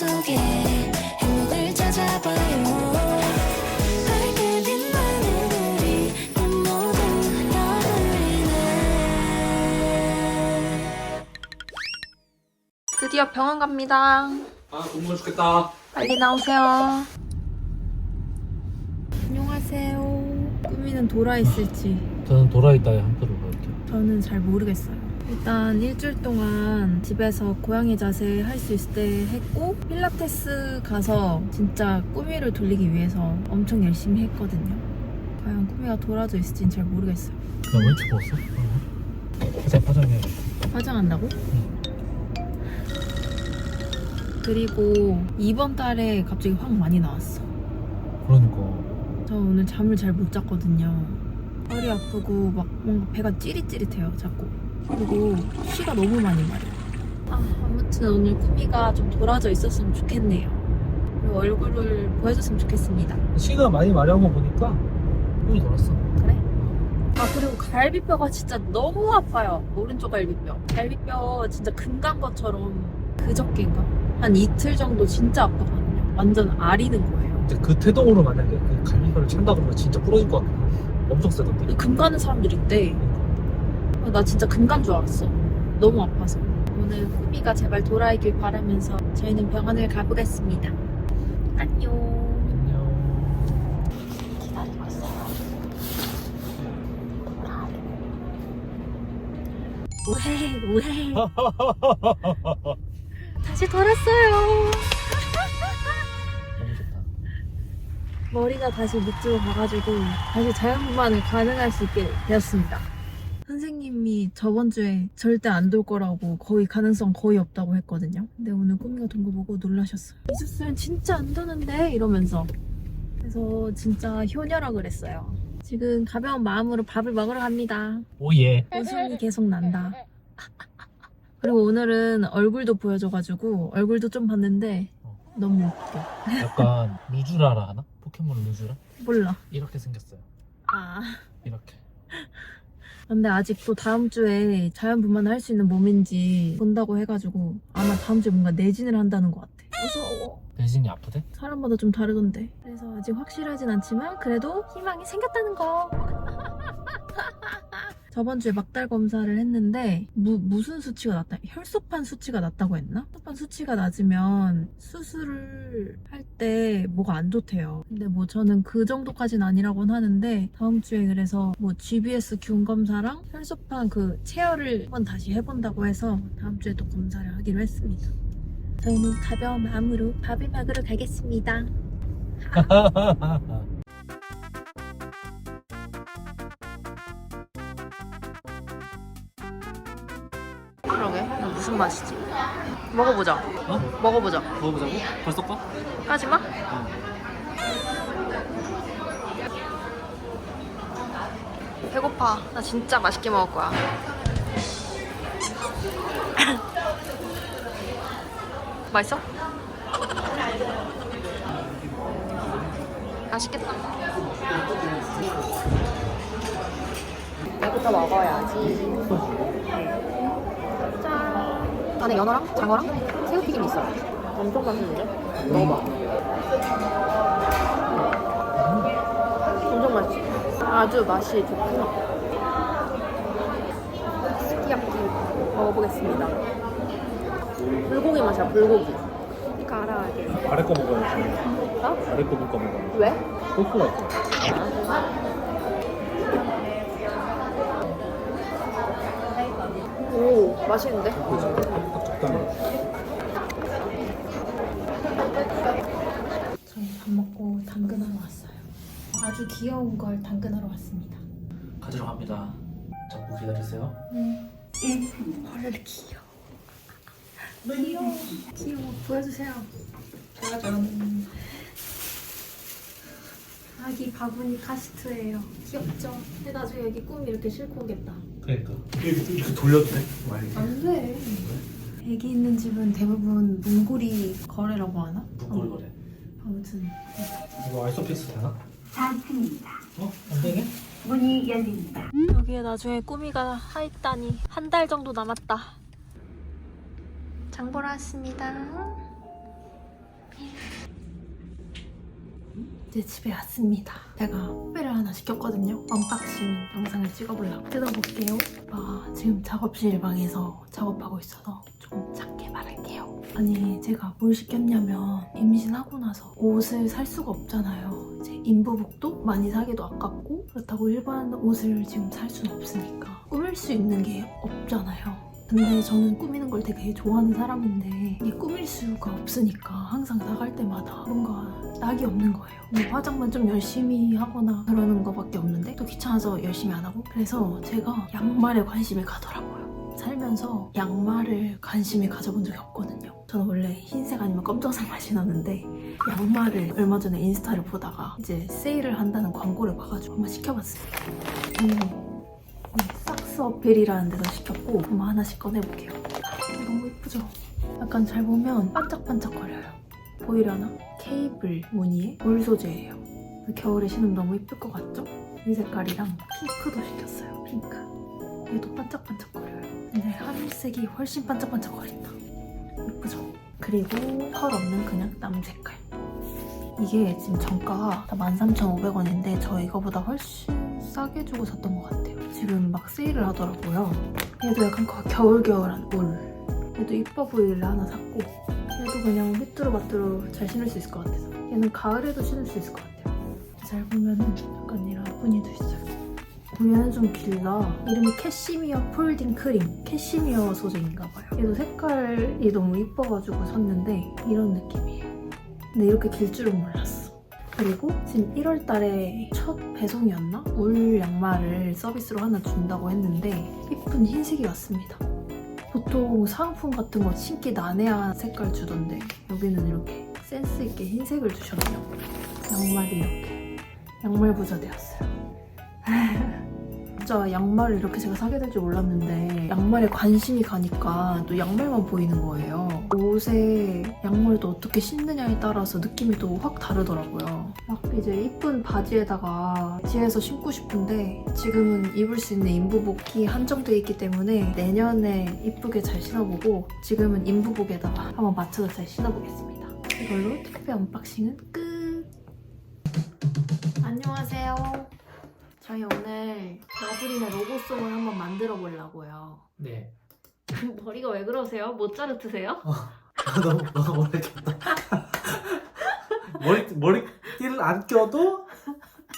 속에 행복을 찾아봐요 밝게 빛나는 우리 그 모두 너를 인해 드디어 병원 갑니다. 아 공무원 죽겠다. 빨리 나오세요. 안녕하세요. 꾸미는 돌아 있을지 저는 돌아있다에 한 표를 보낼게요. 저는 잘 모르겠어요. 일단 일주일 동안 집에서 고양이 자세 할 수 있을 때 했고 필라테스 가서 진짜 꾸미를 돌리기 위해서 엄청 열심히 했거든요. 과연 꾸미가 돌아져 있을지는 잘 모르겠어요. 나왜 죽었어? 회사 파장해. 화장한다고? 그리고 이번 달에 갑자기 확 많이 나왔어. 그러니까 저 오늘 잠을 잘 못 잤거든요. 허리 아프고 막 뭔가 배가 찌릿찌릿해요, 자꾸. 그리고 쉬가 너무 많이 나요. 아, 아무튼 오늘 꾸미가 좀 돌아져 있었으면 좋겠네요. 그리고 얼굴을 보여줬으면 좋겠습니다. 시가 많이 마려운 거 보니까 꿈이 돌았어. 그래? 아, 그리고 갈비뼈가 진짜 너무 아파요. 오른쪽 갈비뼈. 갈비뼈 진짜 금간 것처럼 그저께인가? 한 이틀 정도 진짜 아팠거든요. 완전 아리는 거예요. 근데 그 태동으로 만약에 그 갈비뼈를 찬다 그러면 진짜 부러질 것 같아. 엄청 세던데. 금 가는 사람들 있대. 아, 나 진짜 금간 줄 알았어. 너무 아파서. 오늘 꾸미가 제발 돌아오길 바라면서 저희는 병원을 가보겠습니다. 안녕. 안녕. 기다리고 있어요. 우헤, 우헤. 다시 돌았어요. 너무 좋다. 머리가 다시 밑으로 가가지고 다시 자연분만을 가능할 수 있게 되었습니다. 선생님이 저번 주에 절대 안 돌 거라고 거의 가능성 거의 없다고 했거든요. 근데 오늘 꾸미가 돈 거 보고 놀라셨어요. 이수스는 진짜 안 도는데 이러면서 그래서 진짜 효녀라 그랬어요. 지금 가벼운 마음으로 밥을 먹으러 갑니다. 오예. 웃음이 계속 난다. 그리고 오늘은 얼굴도 보여줘가지고 얼굴도 좀 봤는데 너무 웃겨. 약간 루즈라라 하나? 포켓몬 루즈라? 몰라. 이렇게 생겼어요. 아. 이렇게. 근데 아직도 다음 주에 자연분만을 할 수 있는 몸인지 본다고 해가지고 아마 다음 주에 뭔가 내진을 한다는 것 같아. 무서워. 내진이 아프대? 사람마다 좀 다르던데. 그래서 아직 확실하진 않지만 그래도 희망이 생겼다는 거. 저번 주에 막달 검사를 했는데 무, 무슨 수치가 낮다? 혈소판 수치가 낮다고 했나? 혈소판 수치가 낮으면 수술을 할 때 뭐가 안 좋대요. 근데 뭐 저는 그 정도까지는 아니라고는 하는데 다음 주에 그래서 뭐 GBS 균 검사랑 혈소판 그 체열을 한번 다시 해본다고 해서 다음 주에 또 검사를 하기로 했습니다. 저희는 가벼운 마음으로 밥을 먹으러 가겠습니다. 맛이지? 먹어보자. 어? 먹어보자. 먹어보자고? 벌써 꺼? 까지마? 배고파. 나 진짜 맛있게 먹을 거야. 맛있어? 맛있겠다. 얘부터 먹어야지. 짠. 안에 연어랑 장어랑 새우튀김 있어. 엄청 맛있는데? 먹어봐. 엄청 맛있어. 아주 맛이 좋구나. 스키야키 먹어보겠습니다. 불고기 맛이야, 불고기. 가라하게. 아래 거 먹어야지. 어? 아래 거 먹어 먹어. 왜? 소스가 있어. 오, 맛있는데? 그지? 저희 밥 먹고 당근하러 왔어요. 아주 귀여운 걸 당근하러 왔습니다. 가지러 갑니다. 잠깐 기다리세요. 네. 헐 귀여워. 귀여워. 귀여워. 보여주세요. 짜잔. 아기 바구니 카스트예요. 귀엽죠? 근데 나중에 여기 꿈 이렇게 싣고 오겠다. 그러니까. 이렇게, 이렇게 돌려도 돼? 많이. 안 돼. 애기 있는 집은 대부분 문고리 거래라고 하나? 북골 어, 거래. 아무튼 이거 아이소픽스 되나? 잘습니다 어? 안 되게? 문이 열립니다. 여기에 나중에 꾸미가 하 있다니 한 달 정도 남았다. 장 보러 왔습니다. 이제 집에 왔습니다. 제가 택배를 하나 시켰거든요. 언박싱 영상을 찍어보려고 뜯어볼게요. 아, 지금 작업실 방에서 작업하고 있어서 좀 작게 말할게요. 아니, 제가 뭘 시켰냐면 임신하고 나서 옷을 살 수가 없잖아요. 이제 인부복도 많이 사기도 아깝고 그렇다고 일반 옷을 지금 살 수는 없으니까 꾸밀 수 있는 게 없잖아요. 근데 저는 꾸미는 걸 되게 좋아하는 사람인데 이게 꾸밀 수가 없으니까 항상 나갈 때마다 뭔가 낙이 없는 거예요. 뭐 화장만 좀 열심히 하거나 그러는 거밖에 없는데 또 귀찮아서 열심히 안 하고 그래서 제가 양말에 관심이 가더라고요. 살면서 양말을 관심이 가져본 적이 없거든요. 저는 원래 흰색 아니면 검정색만 신었는데 양말을 얼마 전에 인스타를 보다가 이제 세일을 한다는 광고를 봐가지고 한번 시켜봤습니다. 삭스 어필이라는 데서 시켰고 한번 하나씩 꺼내볼게요. 어, 너무 예쁘죠? 약간 잘 보면 반짝반짝거려요. 보이려나? 케이블 무늬의 울 소재예요. 겨울에 신으면 너무 예쁠 것 같죠? 이 색깔이랑 핑크도 시켰어요. 핑크. 얘도 반짝반짝거려요. 근데 하늘색이 훨씬 반짝반짝거린다. 예쁘죠? 그리고 펄 없는 그냥 남 색깔. 이게 지금 정가가 다 13,500원인데 저 이거보다 훨씬 싸게 주고 샀던 것 같아요. 지금 막 세일을 하더라고요. 얘도 약간 거- 겨울겨울한 울. 얘도 이뻐 보이길래 하나 샀고 얘도 그냥 휘뚜루마뚜루 잘 신을 수 있을 것 같아서 얘는 가을에도 신을 수 있을 것 같아요. 잘 보면은 약간 이런 무늬도 있어요. 얘는 좀 길다. 이름이 캐시미어 폴딩 크림. 캐시미어 소재인가 봐요. 얘도 색깔이 너무 이뻐가지고 샀는데 이런 느낌이에요. 근데 이렇게 길 줄은 몰랐어. 그리고 지금 1월 달에 첫 배송이었나? 울 양말을 서비스로 하나 준다고 했는데 예쁜 흰색이 왔습니다. 보통 사은품 같은 거 신기 난해한 색깔 주던데 여기는 이렇게 센스 있게 흰색을 주셨네요. 양말이 이렇게 양말 부자 되었어요. 진짜 양말을 이렇게 제가 사게 될 줄 몰랐는데 양말에 관심이 가니까 또 양말만 보이는 거예요. 옷에 양말도 어떻게 신느냐에 따라서 느낌이 또 확 다르더라고요. 막 이제 이쁜 바지에다가 집에서 신고 싶은데 지금은 입을 수 있는 인부복이 한정돼 있기 때문에 내년에 이쁘게 잘 신어보고 지금은 인부복에다가 한번 맞춰서 잘 신어보겠습니다. 이걸로 택배 언박싱은 끝! 안녕하세요. 저희 오늘 러브리의 로고송을 한번 만들어 보려고요. 네. 머리가 왜 그러세요? 모짜르트세요? 너무 너무 오래 꼈다. 머리 머리띠를 안 껴도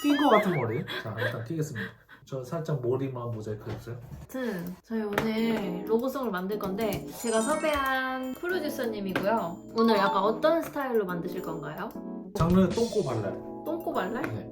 낀 것 같은 머리. 자 일단 끼겠습니다. 저 살짝 머리만 모자이크 했어요. 아무튼 저희 오늘 로고송을 만들 건데 제가 섭외한 프로듀서님이고요. 오늘 약간 어떤 스타일로 만드실 건가요? 장르는 똥꼬 발랄. 똥꼬발랄? 네.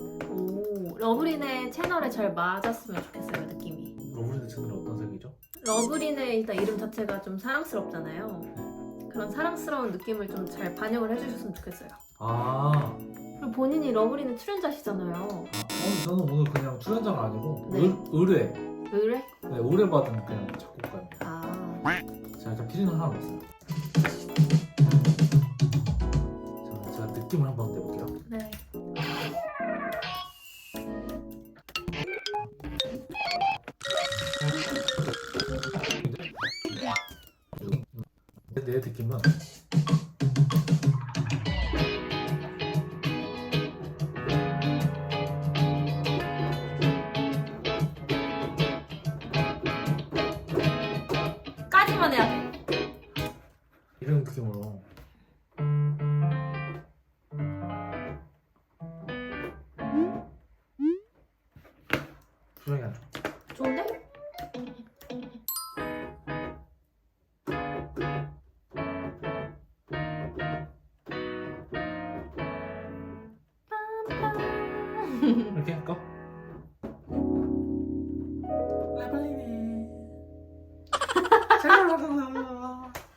오, 러브린의 채널에 잘 맞았으면 좋겠어요, 느낌이. 로브리드 채널 어떤 색이죠? 러브린의 일단 이름 자체가 좀 사랑스럽잖아요. 그런 사랑스러운 느낌을 좀 잘 반영을 해주셨으면 좋겠어요. 아, 그리고 본인이 러브린의 출연자시잖아요. 아 어, 저는 오늘 그냥 출연자가 아니고 네. 의, 의뢰. 의뢰? 네, 의뢰받은 그냥 작곡가입니다. 아, 자 일단 피리는 하나 넣었어요. 까지만 해야 돼. 이런 느낌으로 표 이렇게 할까?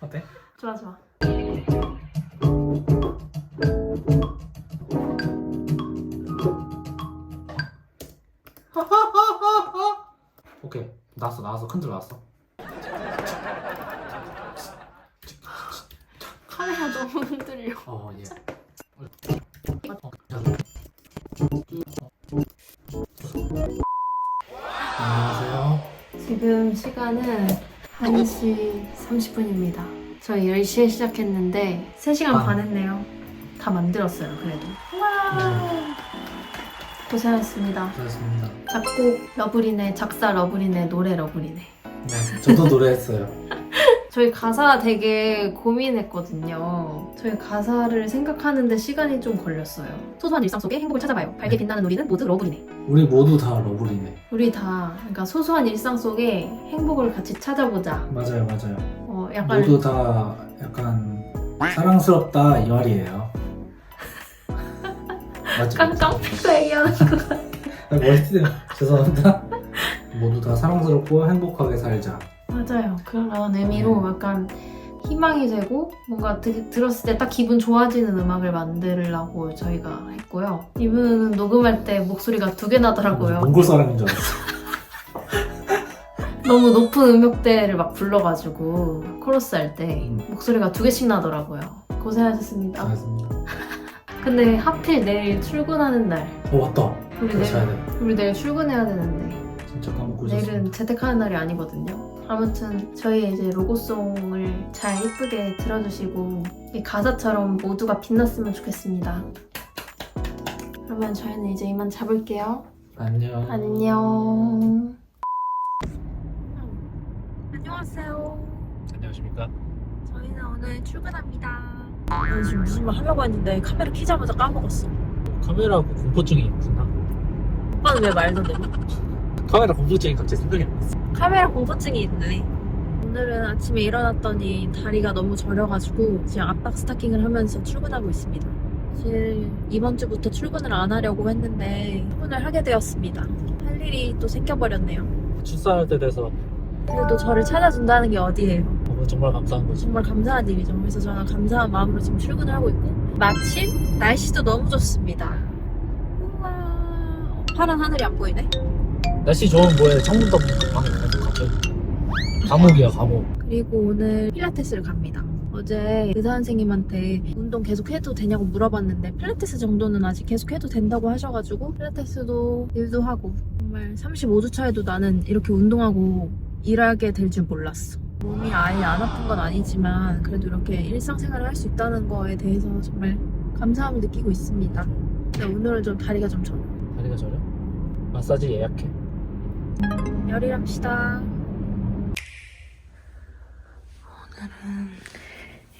어때? 좋아 좋아. 오케이 나왔어 나왔어 큰줄 나왔어 지금 시간은 1시 30분입니다. 저희 10시에 시작했는데 3시간 반. 반 했네요. 다 만들었어요. 그래도. 와 고생하셨습니다. 고맙습니다. 작곡 러브리네, 작사 러브리네, 노래 러브리네. 네, 저도 노래했어요. 저희 가사 되게 고민했거든요. 저희 가사를 생각하는데 시간이 좀 걸렸어요. 소소한 일상 속에 행복을 찾아봐요. 밝게 빛나는 우리는 모두 러브리네. 우리 모두 다 러블이네. 우리 다 그러니까 소소한 일상 속에 행복을 같이 찾아보자. 맞아요, 맞아요. 어, 약간 모두 다 약간 사랑스럽다 이 말이에요. 맞죠? 깡 깡패가 얘기하는 거. 아, 머리띠 죄송합니다. 모두 다 사랑스럽고 행복하게 살자. 맞아요. 그런 의미로 약간 희망이 되고 뭔가 드- 들었을 때 딱 기분 좋아지는 음악을 만들려고 저희가 했고요. 이분은 녹음할 때 목소리가 두 개 나더라고요. 몽골 사람인 줄 알았어. 너무 높은 음역대를 막 불러가지고 코러스 할 때 음. 목소리가 두 개씩 나더라고요. 고생하셨습니다. 잘했습니다. 근데 하필 내일 출근하는 날. 어 맞다. 우리 내일, 돼. 우리 내일 출근해야 되는데 진짜 까먹고 내일은 있었습니다. 재택하는 날이 아니거든요. 아무튼 저희 이제 로고송을 잘 이쁘게 들어주시고 이 가사처럼 모두가 빛났으면 좋겠습니다. 그러면 저희는 이제 이만 잡을게요. 안녕. 안녕. 안녕하세요. 안녕하십니까? 저희는 오늘 출근합니다. 오늘 지금 무슨 말 하려고 했는데 카메라 키자마자 까먹었어. 카메라 공포증이 있구나. 오빠는 왜 말도 돼? 카메라 공포증이 갑자기 생각이 났어. 카메라 공포증이 있네. 오늘은 아침에 일어났더니 다리가 너무 저려가지고 지금 압박 스타킹을 하면서 출근하고 있습니다. 사실 이번 주부터 출근을 안 하려고 했는데 출근을 하게 되었습니다. 할 일이 또 생겨버렸네요. 출산할 때 돼서 그래도 저를 찾아준다는 게 어디예요? 어, 정말 감사한 거지. 정말 감사한 일이죠. 그래서 저는 감사한 마음으로 지금 출근을 하고 있고 마침 날씨도 너무 좋습니다. 우와 파란 하늘이 안 보이네. 날씨 좋으면 뭐해? 창문 닫고 방에 갑자기. 감옥이야 감옥. 그리고 오늘 필라테스를 갑니다. 어제 의사 선생님한테 운동 계속 해도 되냐고 물어봤는데 필라테스 정도는 아직 계속 해도 된다고 하셔가지고 필라테스도 일도 하고 정말 35주 차에도 나는 이렇게 운동하고 일하게 될 줄 몰랐어. 몸이 아예 안 아픈 건 아니지만 그래도 이렇게 일상생활을 할 수 있다는 거에 대해서 정말 감사함을 느끼고 있습니다. 근데 오늘은 좀 다리가 좀 저려. 다리가 저려? 마사지 예약해. 열일합시다. 오늘은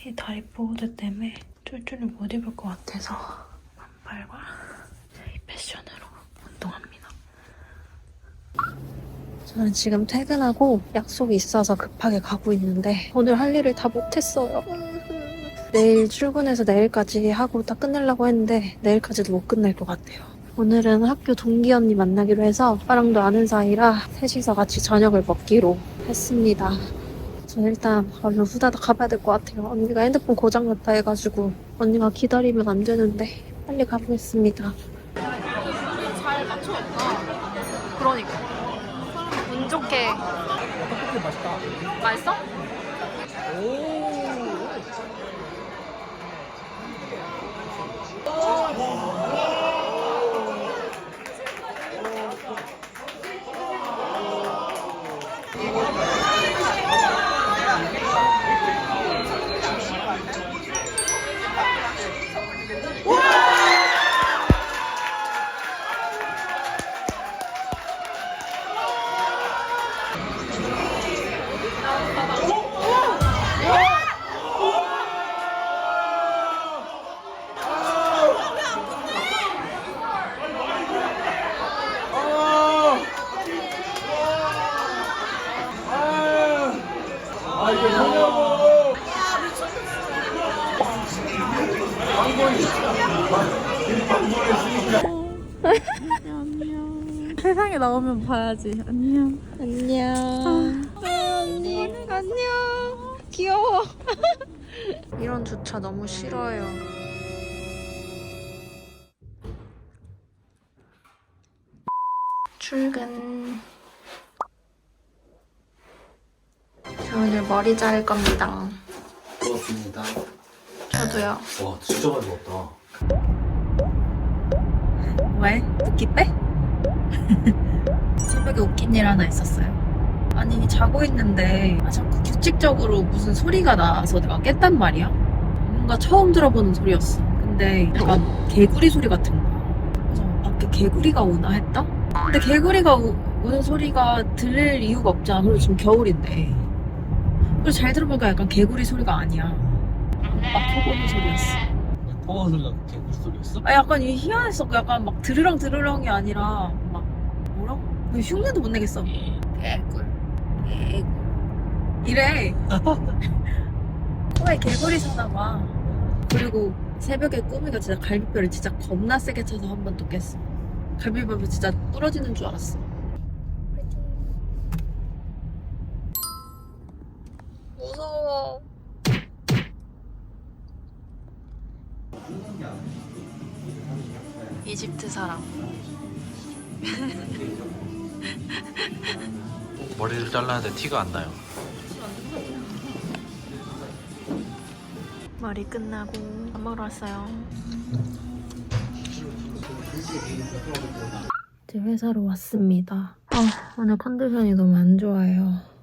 이 보호대 때문에 쫄쫄이 못 입을 것 같아서 반팔과 이 패션으로 운동합니다. 저는 지금 퇴근하고 약속이 있어서 급하게 가고 있는데 오늘 할 일을 다 못했어요. 내일 출근해서 내일까지 하고 다 끝내려고 했는데 내일까지도 못 끝낼 것 같아요. 오늘은 학교 동기 언니 만나기로 해서 오빠랑도 아는 사이라 셋이서 같이 저녁을 먹기로 했습니다. 저 일단 얼른 후다닥 가봐야 될 것 같아요. 언니가 핸드폰 고장났다 해가지고 언니가 기다리면 안 되는데 빨리 가보겠습니다. 잘 맞춰왔다. 그러니까. 운 좋게. 떡볶이 맛있다. 맛있어? 세 나오면 봐야지. 안녕. 안녕. 언니, 안녕. 귀여워. 이런 주차 너무 싫어요. 출근. 저 오늘 머리 자를 겁니다. 고맙습니다. 저도요. 와 진짜 많이 먹었다. 왜? 붓기 빼? 새벽에 웃긴 일 하나 있었어요. 아니 자고 있는데 아, 자꾸 규칙적으로 무슨 소리가 나서 내가 깼단 말이야. 뭔가 처음 들어보는 소리였어. 근데 약간 개구리 소리 같은 거야. 그래서 밖에 개구리가 오나 했다? 근데 개구리가 우, 우는 소리가 들릴 이유가 없잖아. 그리고 지금 겨울인데. 그리고 잘 들어보니까 약간 개구리 소리가 아니야. 막 토보는 소리였어. 포어 소리가 무슨 소리였어? 아 약간 이 희한했어. 약간 막 드르렁 드르렁이 아니라 막? 흉내도 못 내겠어. 개굴, 개굴. 이래. 코에 개구리 사나 봐. 그리고 새벽에 꾸미가 진짜 갈비뼈를 진짜 겁나 세게 쳐서 한 번 또 깼어. 갈비뼈 진짜 부러지는 줄 알았어. 무서워. 이집트 사람. 머리를 잘랐는데 티가 안 나요. 머리 끝나고 밥 먹으러 왔어요. 이제 회사로 왔습니다. 아, 오늘 컨디션이 너무 안 좋아요.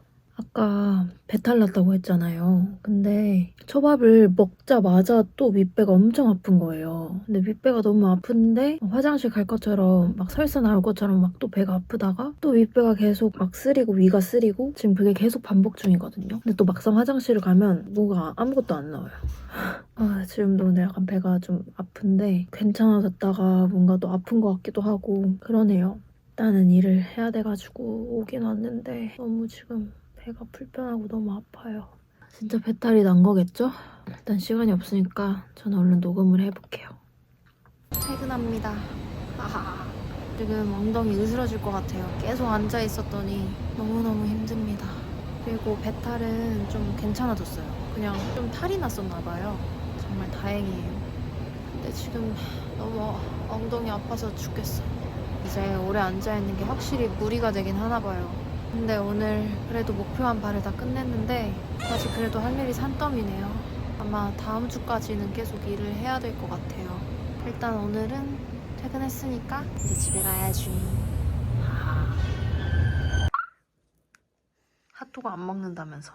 아까 배탈 났다고 했잖아요. 근데 초밥을 먹자마자 또 윗배가 엄청 아픈 거예요. 근데 윗배가 너무 아픈데 화장실 갈 것처럼 막 설사 나올 것처럼 막 또 배가 아프다가 또 윗배가 계속 막 쓰리고 위가 쓰리고 지금 그게 계속 반복 중이거든요. 근데 또 막상 화장실을 가면 뭐가 아무것도 안 나와요. 아, 지금도 근데 약간 배가 좀 아픈데 괜찮아졌다가 뭔가 또 아픈 것 같기도 하고 그러네요. 일단은 일을 해야 돼가지고 오긴 왔는데 너무 지금 배가 불편하고 너무 아파요. 진짜 배탈이 난 거겠죠? 일단 시간이 없으니까 저는 얼른 녹음을 해볼게요. 퇴근합니다. 하하. 지금 엉덩이 으스러질 것 같아요. 계속 앉아 있었더니 너무너무 힘듭니다. 그리고 배탈은 좀 괜찮아졌어요. 그냥 좀 탈이 났었나 봐요. 정말 다행이에요. 근데 지금 너무 엉덩이 아파서 죽겠어. 이제 오래 앉아 있는 게 확실히 무리가 되긴 하나 봐요. 근데 오늘 그래도 목표한 바를 다 끝냈는데 아직 그래도 할 일이 산더미네요. 아마 다음 주까지는 계속 일을 해야 될 것 같아요. 일단 오늘은 퇴근했으니까 이제 집에 가야지. 아. 핫도그 안 먹는다면서.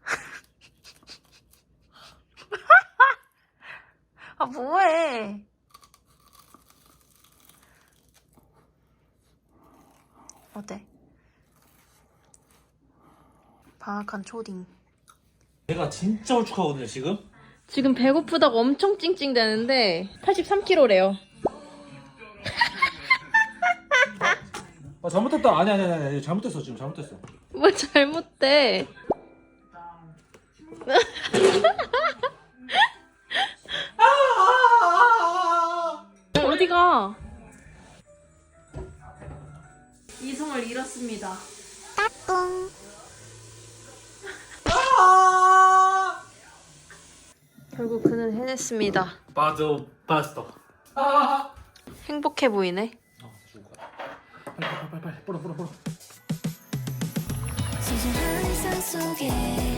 아 뭐해? 어때? 방학한 초딩. 내가 진짜 울쭉하거든요 지금. 지금 배고프다고 엄청 찡찡대는데 83kg래요. 아 잘못했다. 아니 아니 아니 아니 잘못했어 지금 잘못했어. 뭐 잘못돼? 이성을 잃었습니다. 결국 그는 해냈습니다. 빠져 빠스터. 아. 행복해 보이네. 어 죽을 거야. 빨리 빨리 빨리 빨리 뿌려 뿌려 뿌려. 소소한 일상 속에